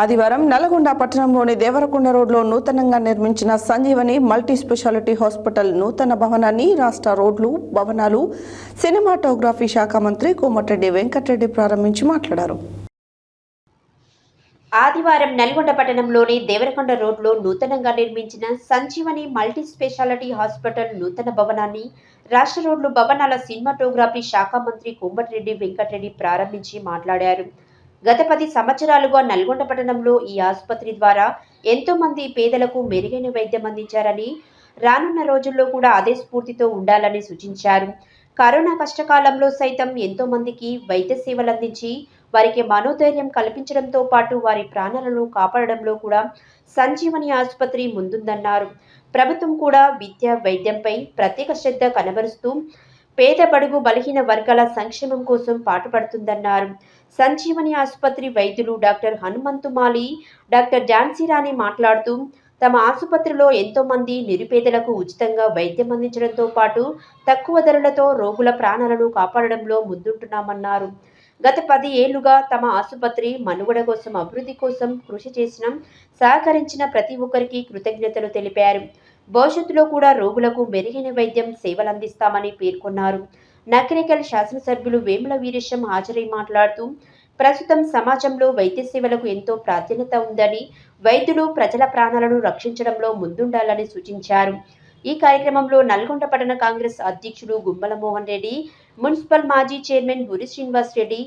ఆదివారం నల్గొండ పట్టణంలోని దేవరకొండ రోడ్లో నూతనంగా నిర్మించిన సంజీవని మల్టీ స్పెషాలిటీ హాస్పిటల్ నూతన భవనాన్ని రాష్ట్ర రోడ్లు భవనాలు సినిమాటోగ్రఫీ శాఖ మంత్రి కోమటిరెడ్డి వెంకటరెడ్డి ప్రారంభించి మాట్లాడారు. ఆదివారం నల్గొండ పట్టణంలోని దేవరకొండ రోడ్లో నూతనంగా నిర్మించిన సంజీవని మల్టీ స్పెషాలిటీ హాస్పిటల్ నూతన భవనాన్ని రాష్ట్ర రోడ్లు భవనాల సినిమాటోగ్రఫీ శాఖ మంత్రి కోమటిరెడ్డి వెంకటరెడ్డి ప్రారంభించి మాట్లాడారు. గత పది సంవత్సరాలుగా నల్గొండ పట్టణంలో ఈ ఆసుపత్రి ద్వారా ఎంతో మంది పేదలకు మెరుగైన వైద్యం అందించారని రానున్న రోజుల్లో కూడా అదే స్ఫూర్తితో ఉండాలని సూచించారు. కరోనా కష్టకాలంలో సైతం ఎంతో మందికి వైద్య సేవలు అందించి వారికి మనోధైర్యం కల్పించడంతో పాటు వారి ప్రాణాలను కాపాడడంలో కూడా సంజీవని ఆసుపత్రి ముందుందన్నారు. ప్రభుత్వం కూడా విద్య వైద్యంపై ప్రత్యేక శ్రద్ధ కనబరుస్తూ పేద బడుగు బలహీన వర్గాల సంక్షేమం కోసం పాటుపడుతుందన్నారు. సంజీవని ఆసుపత్రి వైద్యులు డాక్టర్ హనుమంతుమాలి డాక్టర్ ఝాన్సీ రాణి మాట్లాడుతూ తమ ఆసుపత్రిలో ఎంతో మంది నిరుపేదలకు ఉచితంగా వైద్యం అందించడంతో పాటు తక్కువ ధరలతో రోగుల ప్రాణాలను కాపాడడంలో ముందుంటున్నామన్నారు. గత పది ఏళ్ళుగా తమ ఆసుపత్రి మనుగడ కోసం అభివృద్ధి కోసం కృషి చేసిన సహకరించిన ప్రతి ఒక్కరికి కృతజ్ఞతలు తెలిపారు. భవిష్యత్తులో కూడా రోగులకు మెరుగైన వైద్యం సేవలు అందిస్తామని పేర్కొన్నారు. నకిరేకల్ శాసనసభ్యులు వేముల వీరేశం హాజరై మాట్లాడుతూ ప్రస్తుతం సమాజంలో వైద్య సేవలకు ఎంతో ప్రాధాన్యత ఉందని వైద్యులు ప్రజల ప్రాణాలను రక్షించడంలో ముందుండాలని సూచించారు. ఈ కార్యక్రమంలో నల్గొండ పట్టణ కాంగ్రెస్ అధ్యక్షుడు గుమ్మల మోహన్ రెడ్డి మున్సిపల్ మాజీ చైర్మన్ గురి శ్రీనివాస్ రెడ్డి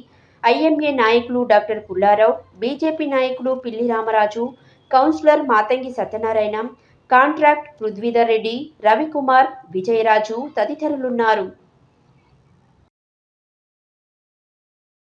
ఐఎంఏ నాయకులు డాక్టర్ పుల్లారావు బీజేపీ నాయకులు పిల్లి రామరాజు కౌన్సిలర్ మాతంగి సత్యనారాయణ కాంట్రాక్ట్ పృథ్వీధర్ రెడ్డి రవికుమార్ విజయరాజు తదితరులున్నారు.